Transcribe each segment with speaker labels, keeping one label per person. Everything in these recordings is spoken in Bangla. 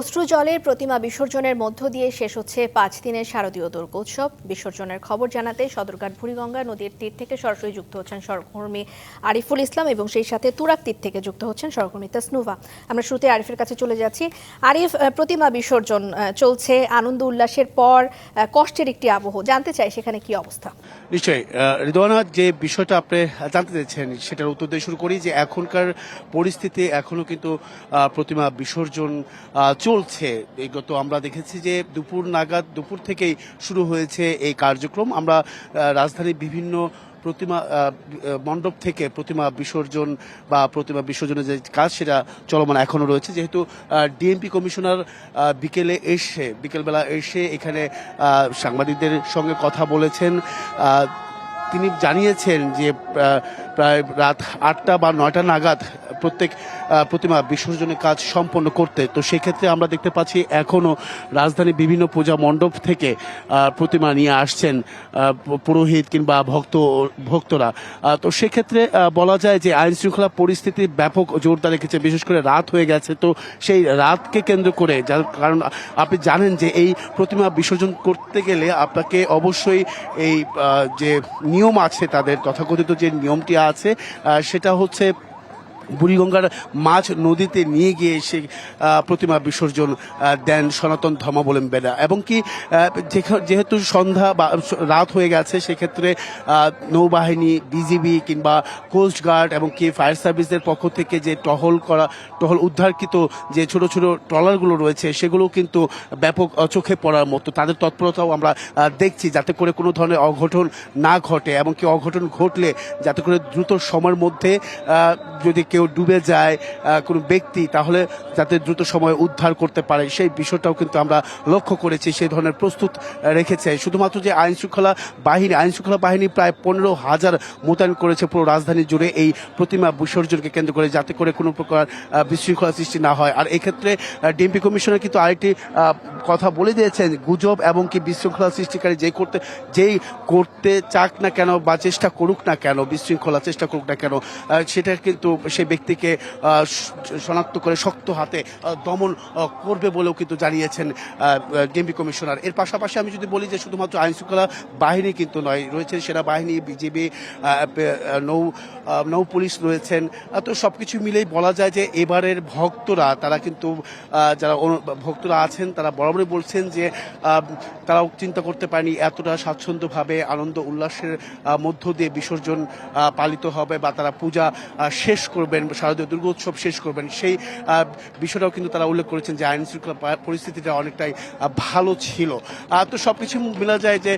Speaker 1: অশ্রু জলের প্রতিমা বিসর্জনের মধ্য দিয়ে শেষ হচ্ছে পাঁচ দিনের শারদীয় দুর্গোৎসব বিসর্জনের খবর জানাতে সদরঘাট বুড়িগঙ্গা নদীর তীর থেকে সরাসরি যুক্ত হচ্ছেন সহকর্মী আরিফুল ইসলাম এবং সেই সাথে তুরাক তীর থেকে যুক্ত হচ্ছেন সহকর্মী তাসনুভা। আমরা শুরুতে আরিফের কাছে চলে যাচ্ছি। আরিফ প্রতিমা বিসর্জন চলছে। আনন্দ উল্লাসের পর কষ্টের একটি আবহ। জানতে চাই সেখানে কি অবস্থা?
Speaker 2: নিশ্চয়ই আহ, রিদওয়ানা যে বিষয়টা আপনি জানতে চাইছেন সেটার উত্তর দিয়ে শুরু করি যে এখনকার পরিস্থিতি এখনও কিন্তু প্রতিমা বিসর্জন চলছে। বিগত আমরা দেখেছি যে দুপুর নাগাদ, দুপুর থেকেই শুরু হয়েছে এই কার্যক্রম। আমরা রাজধানীর বিভিন্ন প্রতিমা মণ্ডপ থেকে প্রতিমা বিসর্জন বা প্রতিমা বিসর্জনের যে কাজ, সেটা চলমান এখনও রয়েছে। যেহেতু ডিএমপি কমিশনার বিকেলে এসে, বিকেলবেলা এসে এখানে সাংবাদিকদের সঙ্গে কথা বলেছেন। তিনি জানিয়েছেন যে প্রায় রাত আটটা বা নয়টা নাগাদ প্রত্যেক প্রতিমা বিসর্জনের কাজ সম্পন্ন করতে। তো সেক্ষেত্রে আমরা দেখতে পাচ্ছি এখনও রাজধানী বিভিন্ন পূজা মণ্ডপ থেকে প্রতিমা নিয়ে আসছেন পুরোহিত কিংবা ভক্ত, ভক্তরা। তো সেক্ষেত্রে বলা যায় যে আইন শৃঙ্খলা পরিস্থিতি ব্যাপক জোরদার রেখেছে। বিশেষ করে রাত হয়ে গেছে, তো সেই রাতকে কেন্দ্র করে, যার কারণ আপনি জানেন যে এই প্রতিমা বিসর্জন করতে গেলে আপনাকে অবশ্যই এই যে নিয়ম আছে তাদের, তথাকথিত যে নিয়মটি আছে সেটা হচ্ছে বুড়িগঙ্গার মাছ নদীতে নিয়ে গিয়ে সে প্রতিমা বিসর্জন দেন সনাতন ধর্মাবলম্বীরা। এবং কি যেহেতু সন্ধ্যা বা রাত হয়ে গেছে, সেক্ষেত্রে নৌবাহিনী, বিজিবি কিংবা কোস্টগার্ড এবং কি ফায়ার সার্ভিসের পক্ষ থেকে যে টহল করা, টহল উদ্ধারকৃত যে ছোট ছোট ট্রলারগুলো রয়েছে, সেগুলো কিন্তু ব্যাপক চোখে পড়ার মতো। তাদের তৎপরতাও আমরা দেখছি যাতে করে কোনো ধরনের অঘটন না ঘটে এবং কি অঘটন ঘটলে যাতে করে দ্রুত সময়ের মধ্যে যদি কেউ ডুবে যায় কোনো ব্যক্তি, তাহলে যাতে দ্রুত সময়ে উদ্ধার করতে পারে, সেই বিষয়টাও কিন্তু আমরা লক্ষ্য করেছি, সেই ধরনের প্রস্তুত রেখেছে। শুধুমাত্র যে আইন শৃঙ্খলা বাহিনী আইন শৃঙ্খলা বাহিনী প্রায় পনেরো হাজার মোতায়েন করেছে পুরো রাজধানী জুড়ে, এই প্রতিমা বিসর্জনকে কেন্দ্র করে, যাতে করে কোনো প্রকার বিশৃঙ্খলা সৃষ্টি না হয়। আর এক্ষেত্রে ডিএমপি কমিশনার কিন্তু আরেকটি কথা বলে দিয়েছেন, গুজব এবং কি বিশৃঙ্খলা সৃষ্টিকারী যে করতে, যেই করতে চাক না কেন বা চেষ্টা করুক না কেন, বিশৃঙ্খলা চেষ্টা করুক না কেন সেটা কিন্তু সেই ব্যক্তিকে শনাক্ত করে শক্ত হাতে দমন করবে বলেও কিন্তু জানিয়েছেন ডিএমপি কমিশনার। এর পাশাপাশি আমি যদি বলি যে শুধুমাত্র আইন শৃঙ্খলা বাহিনী কিন্তু নয় রয়েছে সেনাবাহিনী, বিজিবি নৌ নৌ পুলিশ রয়েছেন তো সব কিছু মিলেই বলা যায় যে এবারের ভক্তরা, তারা কিন্তু যারা ভক্তরা আছেন, তারা বরাবরই বলছেন যে তারাও চিন্তা করতে পারেনি এতটা স্বাচ্ছন্দ্যভাবে, আনন্দ, উল্লাসের মধ্য দিয়ে বিসর্জন পালিত হবে বা তারা পূজা শেষ শেষ করবেন, শারদীয় দুর্গোৎসব শেষ করবেন, সেই বিষয়টাও কিন্তু তারা উল্লেখ করেছেন যে আইন শৃঙ্খলা পরিস্থিতিটা অনেকটাই ভালো ছিল। তো তো সবকিছু মেলা যায় যে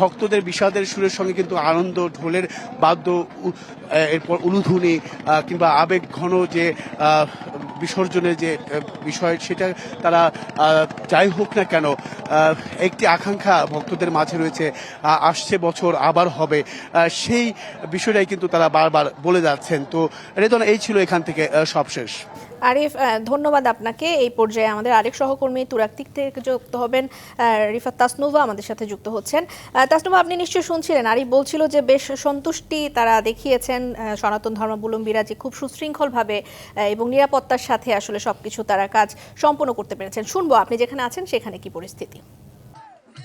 Speaker 2: ভক্তদের বিষাদের সুরের সঙ্গে কিন্তু আনন্দ, ঢোলের বাদ্য এরপর উলুধুনি কিংবা আবেগ ঘন যে বিসর্জনের যে বিষয় সেটা তারা যাই হোক না কেন একটি আকাঙ্ক্ষা ভক্তদের মাঝে রয়েছে আসছে বছর, আবার হবে। সেই বিষয়টাই কিন্তু তারা বারবার বলে যাচ্ছেন। তো রেদন, এই ছিল এখান থেকে সবশেষ।
Speaker 1: আরিফ ধন্যবাদ আপনাকে। এই পর্যায়ে আমাদের আরেক সহকর্মী তুরাক্তিক থেকে যুক্ত হবেন রিফাত তাসনুভা আমাদের সাথে যুক্ত হচ্ছেন। তাসনুভা, আপনি নিশ্চয়ই শুনছিলেন, আরিফ বলছিল যে বেশ সন্তুষ্টি তারা দেখিয়েছেন সনাতন ধর্মাবলম্বীরা যে খুব সুশৃঙ্খলভাবে এবং নিরাপত্তার সাথে আসলে সবকিছু তারা কাজ সম্পন্ন করতে পেরেছেন। শুনব আপনি যেখানে আছেন, সেখানে কি পরিস্থিতি।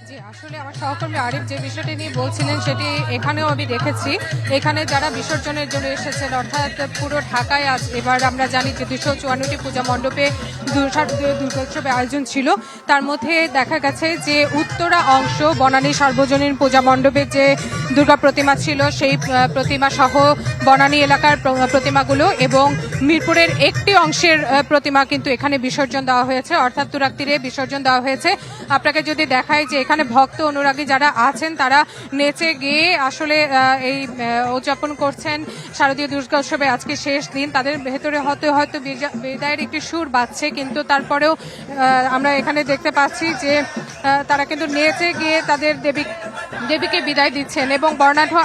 Speaker 3: জি, আসলে আমার সহকর্মী আরিফ যে বিষয়টি নিয়ে বলছিলেন সেটি এখানেও আমি দেখেছি। এখানে যারা বিসর্জনের জন্য এসেছেন, অর্থাৎ পুরো ঢাকায় আজ এবার আমরা জানি যে দুশো চুয়ান্নটি পূজা মণ্ডপে দু- শারদীয় দুর্গোৎসবের আয়োজন ছিল। তার মধ্যে দেখা গেছে যে উত্তরা অংশ বনানী সার্বজনীন পূজা মণ্ডপে যে দুর্গা প্রতিমা ছিল, সেই প্রতিমা সহ বনানী এলাকার প্রতিমাগুলো এবং মিরপুরের একটি অংশের প্রতিমা কিন্তু এখানে বিসর্জন দেওয়া হয়েছে। অর্থাৎ তুরাক তীরে বিসর্জন দেওয়া হয়েছে। আপনাকে যদি দেখায় যে এখানে ভক্ত অনুরাগী যারা আছেন, তারা নেচে গিয়ে আসলে এই উদযাপন করছেন শারদীয় দুর্গা উৎসবে। আজকে শেষ দিন, তাদের ভেতরে হয়তো হয়তো বিদায়ের একটি সুর বাজছে, কিন্তু তারপরেও আমরা এখানে দেখতে পাচ্ছি যে তারা কিন্তু নেচে গিয়ে তাদের দেবী দেবীকে বিদায় দিচ্ছেন এবং বর্ণাঢ্য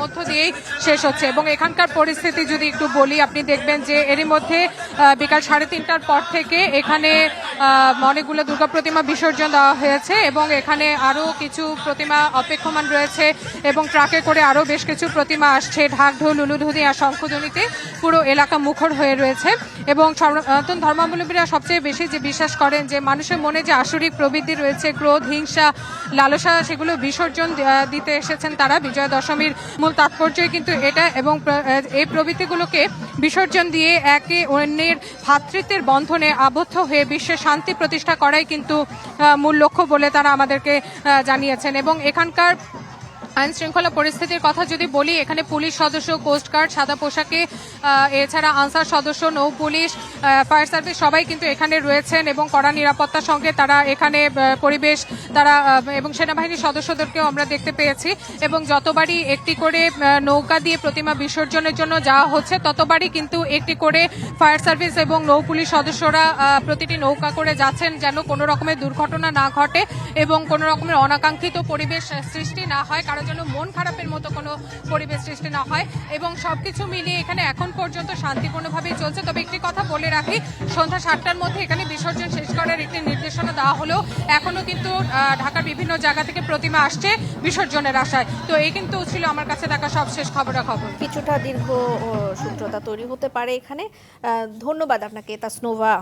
Speaker 3: মধ্য দিয়েই শেষ হচ্ছে। এবং এখানকার পরিস্থিতি যদি একটু বলি, আপনি দেখবেন যে এরই মধ্যে বিকাল সাড়ে তিনটার পর থেকে এখানে অনেকগুলো দুর্গা প্রতিমা বিসর্জন দেওয়া হয়েছে এবং এখানে আরও কিছু প্রতিমা অপেক্ষমান রয়েছে এবং ট্রাকে করে আরও বেশ কিছু প্রতিমা আসছে। ঢাক ঢোল উলুধ্বনি আর শঙ্খধ্বনিতে পুরো এলাকা মুখর হয়ে রয়েছে এবং সনাতন ধর্মাবলম্বীরা সবচেয়ে বেশি যে বিশ্বাস করেন যে মানুষের মনে যে আসরিক প্রবৃত্তি রয়েছে, ক্রোধ, হিংসা, লালসা, সেগুলো বিসর্জন দিতে এসেছেন তারা। বিজয়া দশমীর মূল তাৎপর্যই কিন্তু এটা এবং এই প্রবৃত্তিগুলোকে বিসর্জন দিয়ে একে অন্যের ভাতৃত্বের বন্ধনে আবদ্ধ হয়ে বিশ্বে শান্তি প্রতিষ্ঠা করাই কিন্তু মূল লক্ষ্য বলে তারা আমাদেরকে জানিয়েছেন। এবং এখানকার আইন শৃঙ্খলা পরিস্থিতির কথা যদি বলি, এখানে পুলিশ সদস্য কোস্টগার্ড সাদা পোশাকে এছাড়া আনসার সদস্য, নৌ পুলিশ ফায়ার সার্ভিস সবাই কিন্তু এখানে রয়েছেন এবং কড়া নিরাপত্তার সঙ্গে তারা এখানে পরিবেশ, তারা এবং সেনাবাহিনীর সদস্যদেরকেও আমরা দেখতে পেয়েছি। এবং যতবারই একটি করে নৌকা দিয়ে প্রতিমা বিসর্জনের জন্য যাওয়া হচ্ছে, ততবারই কিন্তু একটি করে ফায়ার সার্ভিস এবং নৌ পুলিশ সদস্যরা প্রতিটি নৌকা করে যাচ্ছেন যেন কোনো রকমের দুর্ঘটনা না ঘটে এবং কোনো রকমের অনাকাঙ্ক্ষিত পরিবেশ সৃষ্টি না হয় কারও যেন মন খারাপের মতো কোনো পরিবেশ সৃষ্টি না হয় এবং সব কিছু মিলিয়ে এখানে এখন পর্যন্ত শান্তিপূর্ণভাবেই চলছে। তবে একটি কথা বলে রাখি, সন্ধ্যা সাতটার মধ্যে এখানে বিসর্জন শেষ করার একটি নির্দেশনা দেওয়া হলেও এখনও কিন্তু ঢাকার বিভিন্ন জায়গা থেকে প্রতিমা আসছে বিসর্জনের আশায়। তো এই কিন্তু ছিল আমার কাছে দেখা সবশেষ খবরাখবর।
Speaker 1: কিছুটা দীর্ঘ সূত্রতা তৈরি হতে পারে এখানে। ধন্যবাদ আপনাকে, তাসনোভা।